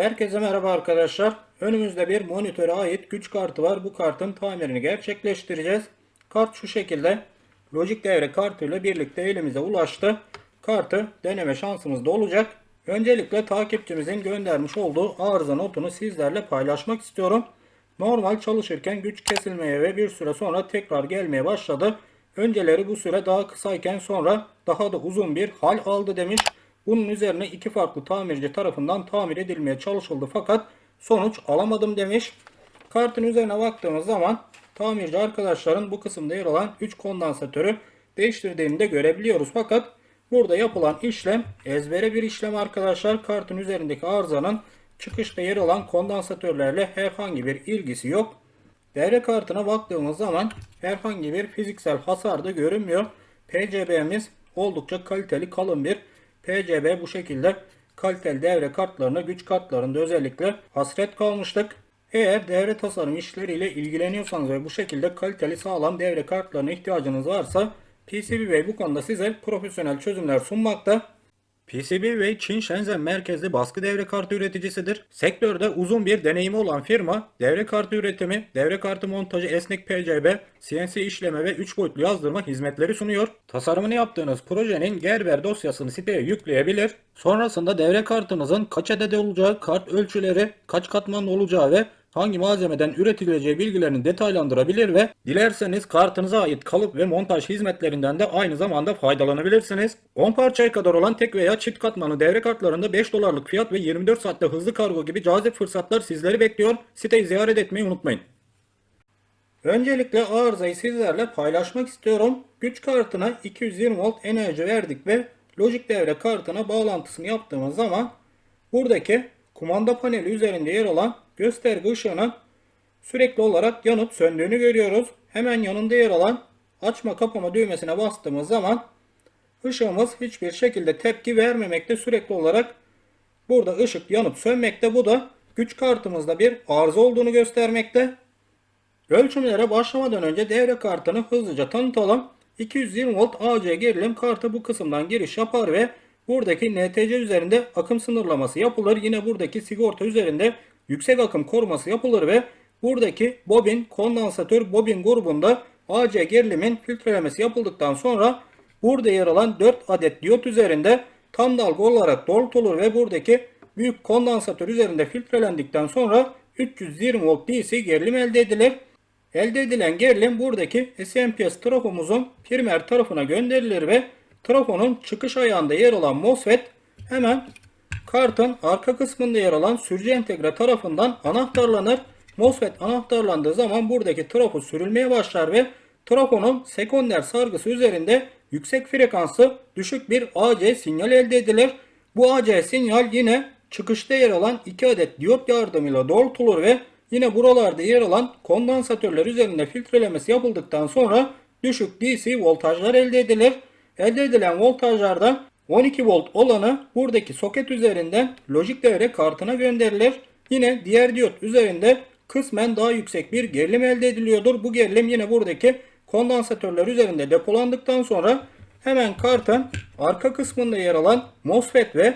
Herkese merhaba arkadaşlar. Önümüzde bir monitöre ait güç kartı var. Bu kartın tamirini gerçekleştireceğiz. Kart şu şekilde. Logic devre kartıyla birlikte elimize ulaştı. Kartı deneme şansımız da olacak. Öncelikle takipçimizin göndermiş olduğu arıza notunu sizlerle paylaşmak istiyorum. Normal çalışırken güç kesilmeye ve bir süre sonra tekrar gelmeye başladı. Önceleri bu süre daha kısayken sonra daha da uzun bir hal aldı demiş. Bunun üzerine iki farklı tamirci tarafından tamir edilmeye çalışıldı fakat sonuç alamadım demiş. Kartın üzerine baktığımız zaman tamirci arkadaşların bu kısımda yer alan 3 kondansatörü değiştirdiğini de görebiliyoruz. Fakat burada yapılan işlem ezbere bir işlem arkadaşlar. Kartın üzerindeki arızanın çıkışta yer alan kondansatörlerle herhangi bir ilgisi yok. Devre kartına baktığımız zaman herhangi bir fiziksel hasar da görünmüyor. PCB'miz oldukça kaliteli kalın bir PCB bu şekilde kaliteli devre kartlarına güç kartlarında özellikle hasret kalmıştık. Eğer devre tasarım işleriyle ilgileniyorsanız ve bu şekilde kaliteli sağlam devre kartlarına ihtiyacınız varsa PCBWay bu konuda size profesyonel çözümler sunmakta. PCBWay Çin Shenzhen merkezli baskı devre kartı üreticisidir. Sektörde uzun bir deneyimi olan firma, devre kartı üretimi, devre kartı montajı, esnek PCB, CNC işleme ve 3 boyutlu yazdırma hizmetleri sunuyor. Tasarımını yaptığınız projenin Gerber dosyasını siteye yükleyebilir. Sonrasında devre kartınızın kaç adet olacağı, kart ölçüleri, kaç katmanlı olacağı ve hangi malzemeden üretileceği bilgilerini detaylandırabilir ve dilerseniz kartınıza ait kalıp ve montaj hizmetlerinden de aynı zamanda faydalanabilirsiniz. 10 parçaya kadar olan tek veya çift katmanlı devre kartlarında 5 dolarlık fiyat ve 24 saatte hızlı kargo gibi cazip fırsatlar sizleri bekliyor. Siteyi ziyaret etmeyi unutmayın. Öncelikle arızayı sizlerle paylaşmak istiyorum. Güç kartına 220 volt enerji verdik ve Logic devre kartına bağlantısını yaptığımız zaman buradaki kumanda paneli üzerinde yer olan gösterge ışığının sürekli olarak yanıp söndüğünü görüyoruz. Hemen yanında yer alan açma kapama düğmesine bastığımız zaman ışığımız hiçbir şekilde tepki vermemekte sürekli olarak burada ışık yanıp sönmekte. Bu da güç kartımızda bir arıza olduğunu göstermekte. Ölçümlere başlamadan önce devre kartını hızlıca tanıtalım. 220 volt AC gerilim kartı bu kısımdan giriş yapar ve buradaki NTC üzerinde akım sınırlaması yapılır. Yine buradaki sigorta üzerinde yüksek akım koruması yapılır ve buradaki bobin kondansatör bobin grubunda AC gerilimin filtrelemesi yapıldıktan sonra burada yer alan 4 adet diyot üzerinde tam dalga olarak doğrultulur ve buradaki büyük kondansatör üzerinde filtrelendikten sonra 320 volt DC gerilim elde edilir. Elde edilen gerilim buradaki SMPS trafomuzun primer tarafına gönderilir ve trafonun çıkış ayağında yer alan MOSFET hemen kartın arka kısmında yer alan sürücü entegre tarafından anahtarlanır. MOSFET anahtarlandığı zaman buradaki trafo sürülmeye başlar ve trafonun sekonder sargısı üzerinde yüksek frekanslı düşük bir AC sinyal elde edilir. Bu AC sinyal yine çıkışta yer alan 2 adet diyot yardımıyla doğrultulur ve yine buralarda yer alan kondansatörler üzerinde filtrelemesi yapıldıktan sonra düşük DC voltajlar elde edilir. Elde edilen voltajlardan 12 volt olanı buradaki soket üzerinden lojik devre kartına gönderilir. Yine diğer diyot üzerinde kısmen daha yüksek bir gerilim elde ediliyordur. Bu gerilim yine buradaki kondansatörler üzerinde depolandıktan sonra hemen kartın arka kısmında yer alan MOSFET ve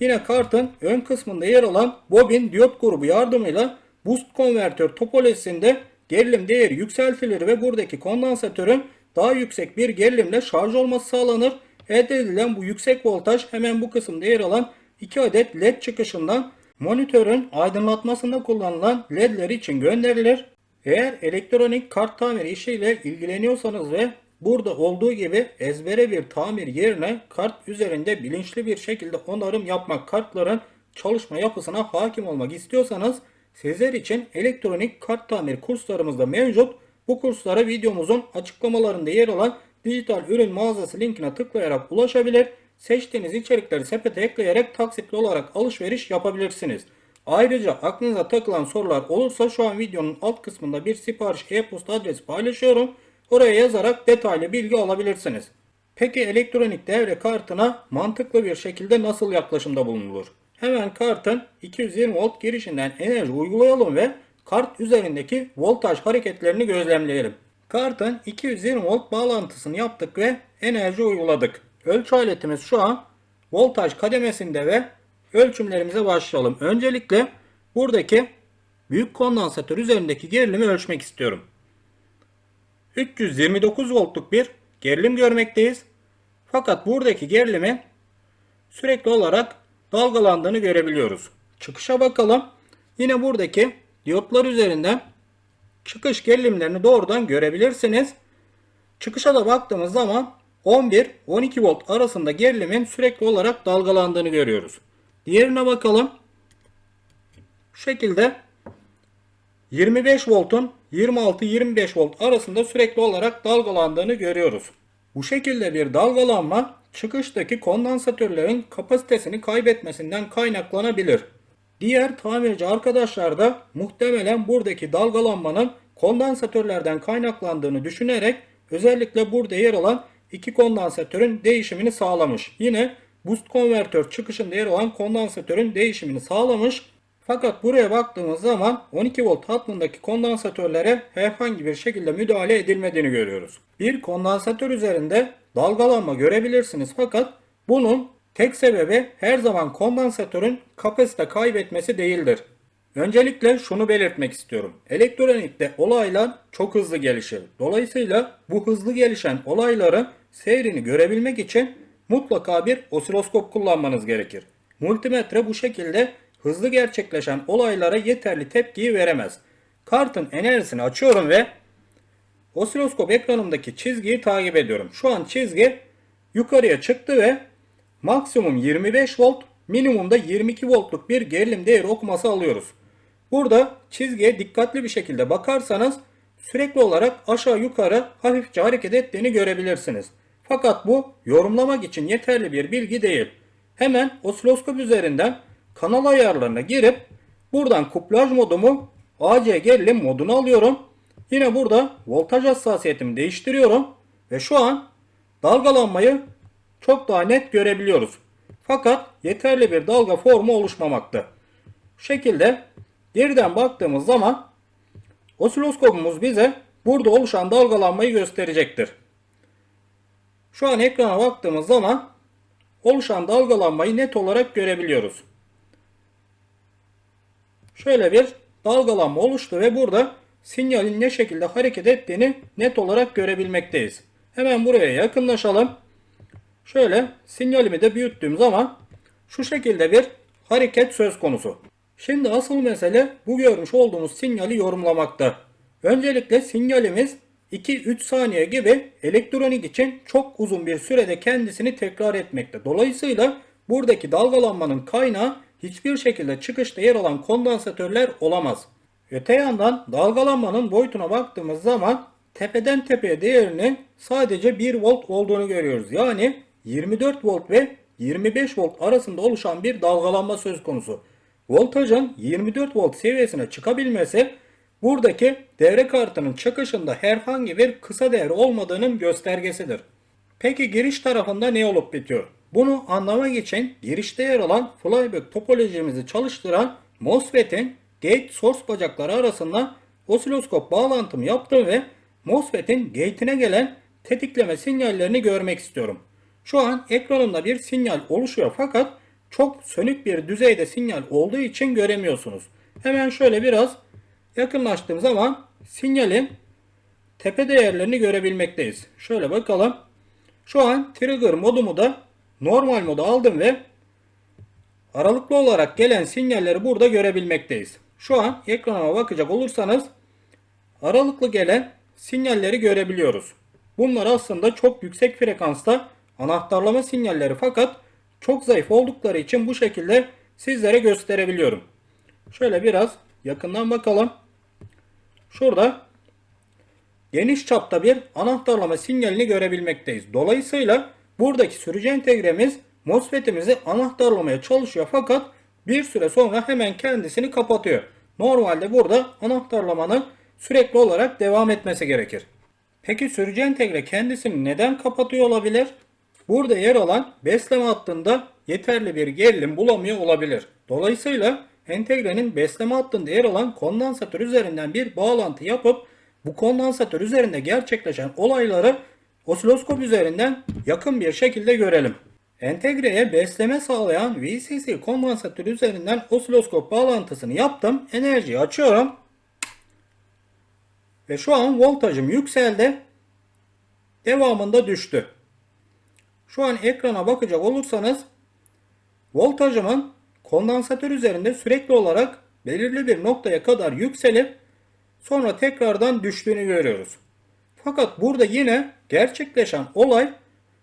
yine kartın ön kısmında yer alan bobin diyot grubu yardımıyla boost konvertör topolojisinde gerilim değeri yükseltilir ve buradaki kondansatörün daha yüksek bir gerilimle şarj olması sağlanır. Elde edilen bu yüksek voltaj hemen bu kısımda yer alan 2 adet led çıkışından monitörün aydınlatmasında kullanılan ledler için gönderilir. Eğer elektronik kart tamiri işiyle ilgileniyorsanız ve burada olduğu gibi ezbere bir tamir yerine kart üzerinde bilinçli bir şekilde onarım yapmak kartların çalışma yapısına hakim olmak istiyorsanız sizler için elektronik kart tamir kurslarımız da mevcut. Bu kurslara videomuzun açıklamalarında yer alan dijital ürün mağazası linkine tıklayarak ulaşabilir. Seçtiğiniz içerikleri sepete ekleyerek taksitli olarak alışveriş yapabilirsiniz. Ayrıca aklınıza takılan sorular olursa şu an videonun alt kısmında bir sipariş e-posta adresi paylaşıyorum. Oraya yazarak detaylı bilgi alabilirsiniz. Peki elektronik devre kartına mantıklı bir şekilde nasıl yaklaşımda bulunulur? Hemen kartın 220 volt girişinden enerji uygulayalım ve kart üzerindeki voltaj hareketlerini gözlemleyelim. Kartın 220 volt bağlantısını yaptık ve enerji uyguladık. Ölçü aletimiz şu an voltaj kademesinde ve ölçümlerimize başlayalım. Öncelikle buradaki büyük kondansatör üzerindeki gerilimi ölçmek istiyorum. 329 voltluk bir gerilim görmekteyiz. Fakat buradaki gerilimin sürekli olarak dalgalandığını görebiliyoruz. Çıkışa bakalım. Yine buradaki diyotlar üzerinden çıkış gerilimlerini doğrudan görebilirsiniz. Çıkışa da baktığımız zaman 11-12 volt arasında gerilimin sürekli olarak dalgalandığını görüyoruz. Diğerine bakalım. Şu şekilde 25 voltun 26-25 volt arasında sürekli olarak dalgalandığını görüyoruz. Bu şekilde bir dalgalanma çıkıştaki kondansatörlerin kapasitesini kaybetmesinden kaynaklanabilir. Diğer tamirci arkadaşlar da muhtemelen buradaki dalgalanmanın kondansatörlerden kaynaklandığını düşünerek özellikle burada yer alan iki kondansatörün değişimini sağlamış. Yine boost konvertör çıkışında yer alan kondansatörün değişimini sağlamış. Fakat buraya baktığımız zaman 12 volt hattındaki kondansatörlere herhangi bir şekilde müdahale edilmediğini görüyoruz. Bir kondansatör üzerinde dalgalanma görebilirsiniz fakat bunun tek sebebi her zaman kondansatörün kapasite kaybetmesi değildir. Öncelikle şunu belirtmek istiyorum. Elektronikte olaylar çok hızlı gelişir. Dolayısıyla bu hızlı gelişen olayların seyrini görebilmek için mutlaka bir osiloskop kullanmanız gerekir. Multimetre bu şekilde hızlı gerçekleşen olaylara yeterli tepkiyi veremez. Kartın enerjisini açıyorum ve osiloskop ekranımdaki çizgiyi takip ediyorum. Şu an çizgi yukarıya çıktı ve maksimum 25 volt, minimumda 22 voltluk bir gerilim değeri okuması alıyoruz. Burada çizgiye dikkatli bir şekilde bakarsanız sürekli olarak aşağı yukarı hafifçe hareket ettiğini görebilirsiniz. Fakat bu yorumlamak için yeterli bir bilgi değil. Hemen osiloskop üzerinden kanal ayarlarına girip buradan kuplaj modumu AC gerilim moduna alıyorum. Yine burada voltaj hassasiyetimi değiştiriyorum ve şu an dalgalanmayı çok daha net görebiliyoruz. Fakat yeterli bir dalga formu oluşmamakta. Şu şekilde geriden baktığımız zaman osiloskopumuz bize burada oluşan dalgalanmayı gösterecektir. Şu an ekrana baktığımız zaman oluşan dalgalanmayı net olarak görebiliyoruz. Şöyle bir dalgalanma oluştu ve burada sinyalin ne şekilde hareket ettiğini net olarak görebilmekteyiz. Hemen buraya yakınlaşalım. Şöyle sinyalimi de büyüttüğüm zaman şu şekilde bir hareket söz konusu. Şimdi asıl mesele bu görmüş olduğumuz sinyali yorumlamakta. Öncelikle sinyalimiz 2-3 saniye gibi elektronik için çok uzun bir sürede kendisini tekrar etmekte. Dolayısıyla buradaki dalgalanmanın kaynağı hiçbir şekilde çıkışta yer alan kondansatörler olamaz. Öte yandan dalgalanmanın boyutuna baktığımız zaman tepeden tepeye değerinin sadece 1 volt olduğunu görüyoruz. Yani 24 volt ve 25 volt arasında oluşan bir dalgalanma söz konusu. Voltajın 24 volt seviyesine çıkabilmesi buradaki devre kartının çıkışında herhangi bir kısa devre olmadığının göstergesidir. Peki giriş tarafında ne olup bitiyor? Bunu anlamak için girişte yer alan flyback topolojimizi çalıştıran MOSFET'in gate source bacakları arasında osiloskop bağlantımı yaptım ve MOSFET'in gate'ine gelen tetikleme sinyallerini görmek istiyorum. Şu an ekranımda bir sinyal oluşuyor fakat çok sönük bir düzeyde sinyal olduğu için göremiyorsunuz. Hemen şöyle biraz yakınlaştığım zaman sinyalin tepe değerlerini görebilmekteyiz. Şöyle bakalım. Şu an trigger modumu da normal moda aldım ve aralıklı olarak gelen sinyalleri burada görebilmekteyiz. Şu an ekrana bakacak olursanız aralıklı gelen sinyalleri görebiliyoruz. Bunlar aslında çok yüksek frekansta anahtarlama sinyalleri fakat çok zayıf oldukları için bu şekilde sizlere gösterebiliyorum. Şöyle biraz yakından bakalım. Şurada geniş çapta bir anahtarlama sinyalini görebilmekteyiz. Dolayısıyla buradaki sürücü entegremiz MOSFET'imizi anahtarlamaya çalışıyor fakat bir süre sonra hemen kendisini kapatıyor. Normalde burada anahtarlamanın sürekli olarak devam etmesi gerekir. Peki sürücü entegre kendisini neden kapatıyor olabilir? Burada yer alan besleme hattında yeterli bir gerilim bulamıyor olabilir. Dolayısıyla entegrenin besleme hattında yer alan kondansatör üzerinden bir bağlantı yapıp bu kondansatör üzerinde gerçekleşen olayları osiloskop üzerinden yakın bir şekilde görelim. Entegreye besleme sağlayan VCC kondansatör üzerinden osiloskop bağlantısını yaptım. Enerjiyi açıyorum. Ve şu an voltajım yükseldi. Devamında düştü. Şu an ekrana bakacak olursanız voltajımın kondansatör üzerinde sürekli olarak belirli bir noktaya kadar yükselip sonra tekrardan düştüğünü görüyoruz. Fakat burada yine gerçekleşen olay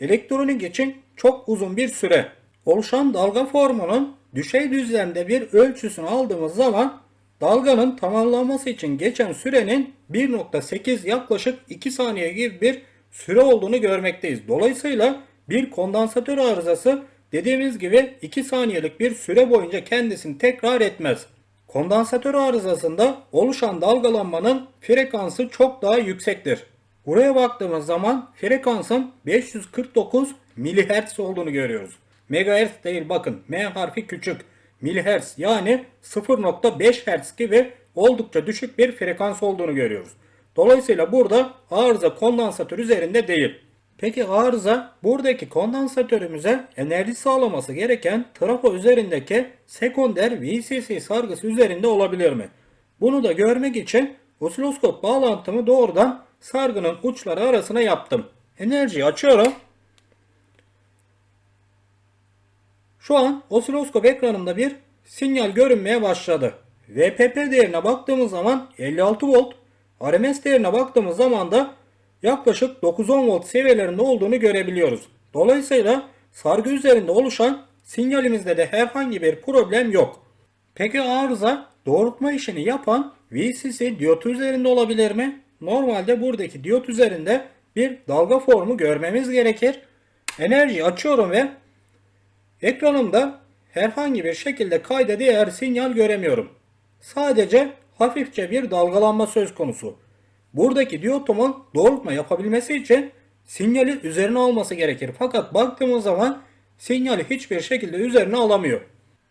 elektronik için çok uzun bir süre. Oluşan dalga formunun düşey düzlemde bir ölçüsünü aldığımız zaman dalganın tamamlanması için geçen sürenin 1.8 yaklaşık 2 saniye gibi bir süre olduğunu görmekteyiz. Dolayısıyla bir kondansatör arızası dediğimiz gibi 2 saniyelik bir süre boyunca kendisini tekrar etmez. Kondansatör arızasında oluşan dalgalanmanın frekansı çok daha yüksektir. Buraya baktığımız zaman frekansın 549 MHz olduğunu görüyoruz. Megahertz değil bakın M harfi küçük. Milihertz yani 0.5 Hz gibi oldukça düşük bir frekans olduğunu görüyoruz. Dolayısıyla burada arıza kondansatör üzerinde değil. Peki arıza buradaki kondansatörümüze enerji sağlaması gereken trafo üzerindeki sekonder VCC sargısı üzerinde olabilir mi? Bunu da görmek için osiloskop bağlantımı doğrudan sargının uçları arasına yaptım. Enerjiyi açıyorum. Şu an osiloskop ekranında bir sinyal görünmeye başladı. VPP değerine baktığımız zaman 56 volt, RMS değerine baktığımız zaman da yaklaşık 9-10 volt seviyelerinde olduğunu görebiliyoruz. Dolayısıyla sargı üzerinde oluşan sinyalimizde de herhangi bir problem yok. Peki arıza doğrultma işini yapan VCC diyot üzerinde olabilir mi? Normalde buradaki diyot üzerinde bir dalga formu görmemiz gerekir. Enerjiyi açıyorum ve ekranımda herhangi bir şekilde kayda değer sinyal göremiyorum. Sadece hafifçe bir dalgalanma söz konusu. Buradaki diyotumun doğrultma yapabilmesi için sinyali üzerine alması gerekir. Fakat baktığımız zaman sinyali hiçbir şekilde üzerine alamıyor.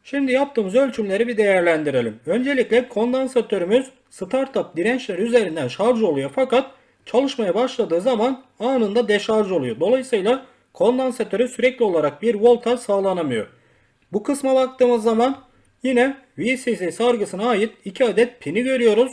Şimdi yaptığımız ölçümleri bir değerlendirelim. Öncelikle kondansatörümüz startup dirençleri üzerinden şarj oluyor fakat çalışmaya başladığı zaman anında deşarj oluyor. Dolayısıyla kondansatöre sürekli olarak bir voltaj sağlanamıyor. Bu kısma baktığımız zaman yine VCC sargısına ait 2 adet pini görüyoruz.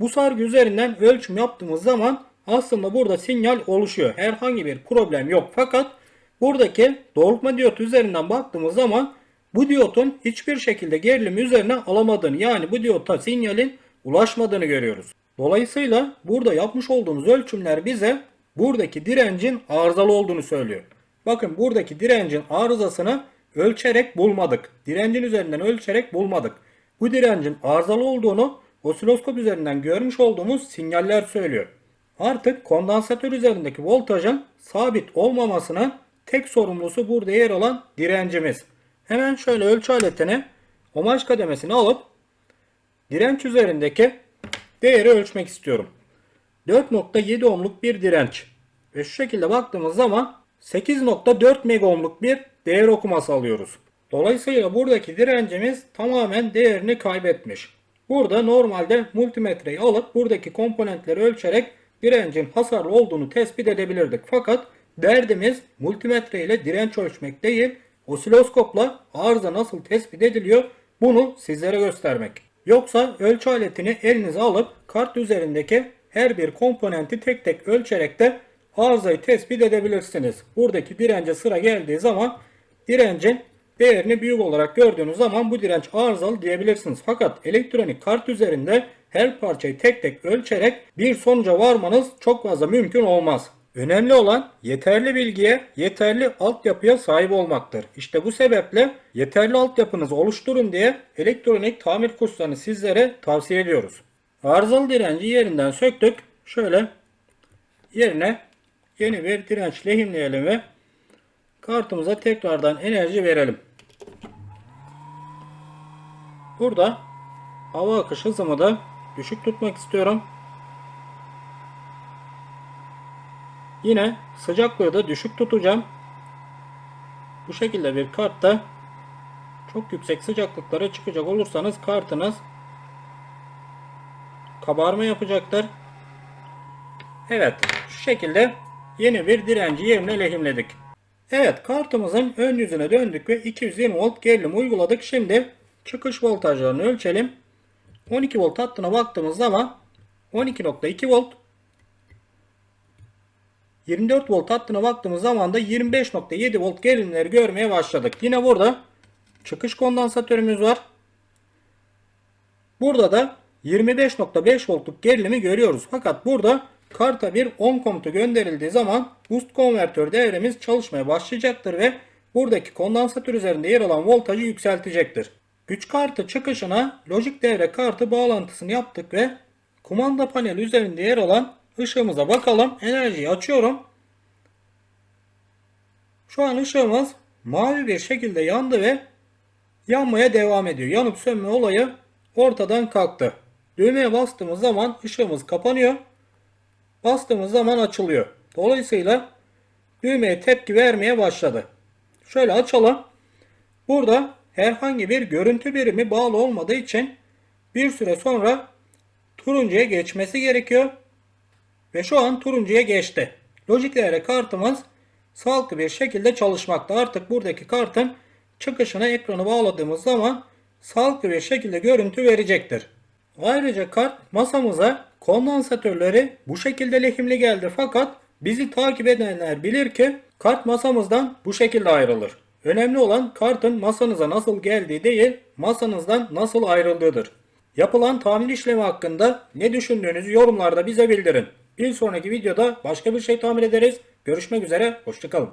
Bu sargı üzerinden ölçüm yaptığımız zaman aslında burada sinyal oluşuyor. Herhangi bir problem yok. Fakat buradaki doğrultma diyot üzerinden baktığımız zaman bu diyotun hiçbir şekilde gerilimi üzerine alamadığını yani bu diyota sinyalin ulaşmadığını görüyoruz. Dolayısıyla burada yapmış olduğumuz ölçümler bize buradaki direncin arızalı olduğunu söylüyor. Bakın buradaki direncin arızasını ölçerek bulmadık. Direncin üzerinden ölçerek bulmadık. Bu direncin arızalı olduğunu osiloskop üzerinden görmüş olduğumuz sinyaller söylüyor. Artık kondansatör üzerindeki voltajın sabit olmamasının tek sorumlusu burada yer alan direncimiz. Hemen şöyle ölçü aletini omaj kademesini alıp direnç üzerindeki değeri ölçmek istiyorum. 4.7 ohmluk bir direnç. Ve şu şekilde baktığımız zaman 8.4 mega ohmluk bir değer okuması alıyoruz. Dolayısıyla buradaki direncimiz tamamen değerini kaybetmiş. Burada normalde multimetreyi alıp buradaki komponentleri ölçerek direncin hasarlı olduğunu tespit edebilirdik. Fakat derdimiz multimetre ile direnç ölçmek değil, osiloskopla arıza nasıl tespit ediliyor bunu sizlere göstermek. Yoksa ölçü aletini elinize alıp kart üzerindeki her bir komponenti tek tek ölçerek de arızayı tespit edebilirsiniz. Buradaki dirence sıra geldiği zaman direncin değerini büyük olarak gördüğünüz zaman bu direnç arızalı diyebilirsiniz. Fakat elektronik kart üzerinde her parçayı tek tek ölçerek bir sonuca varmanız çok fazla mümkün olmaz. Önemli olan yeterli bilgiye, yeterli altyapıya sahip olmaktır. İşte bu sebeple yeterli altyapınızı oluşturun diye elektronik tamir kurslarını sizlere tavsiye ediyoruz. Arızalı direnci yerinden söktük. Şöyle yerine yeni bir direnç lehimleyelim ve kartımıza tekrardan enerji verelim. Burada hava akış hızımı da düşük tutmak istiyorum. Yine sıcaklığı da düşük tutacağım. Bu şekilde bir kartta çok yüksek sıcaklıklara çıkacak olursanız kartınız kabarma yapacaktır. Evet şu şekilde yeni bir direnci yerine lehimledik. Evet kartımızın ön yüzüne döndük ve 220 volt gerilim uyguladık. Şimdi çıkış voltajlarını ölçelim. 12 volt hattına baktığımız zaman 12.2 volt 24 volt hattına baktığımız zaman da 25.7 volt gerilimleri görmeye başladık. Yine burada çıkış kondansatörümüz var. Burada da 25.5 voltluk gerilimi görüyoruz. Fakat burada karta bir on komutu gönderildiği zaman boost konvertör devremiz çalışmaya başlayacaktır ve buradaki kondansatör üzerinde yer alan voltajı yükseltecektir. Güç kartı çıkışına lojik devre kartı bağlantısını yaptık ve kumanda paneli üzerinde yer alan ışığımıza bakalım. Enerjiyi açıyorum. Şu an ışığımız mavi bir şekilde yandı ve yanmaya devam ediyor. Yanıp sönme olayı ortadan kalktı. Düğmeye bastığımız zaman ışığımız kapanıyor. Bastığımız zaman açılıyor. Dolayısıyla düğmeye tepki vermeye başladı. Şöyle açalım. Burada herhangi bir görüntü birimi bağlı olmadığı için bir süre sonra turuncuya geçmesi gerekiyor. Ve şu an turuncuya geçti. Logic kartımız sağlıklı bir şekilde çalışmakta. Artık buradaki kartın çıkışına ekranı bağladığımız zaman sağlıklı bir şekilde görüntü verecektir. Ayrıca kart masamıza kondansatörleri bu şekilde lehimli geldi fakat bizi takip edenler bilir ki kart masamızdan bu şekilde ayrılır. Önemli olan kartın masanıza nasıl geldiği değil masanızdan nasıl ayrıldığıdır. Yapılan tamir işlemi hakkında ne düşündüğünüzü yorumlarda bize bildirin. Bir sonraki videoda başka bir şey tamir ederiz. Görüşmek üzere, hoşçakalın.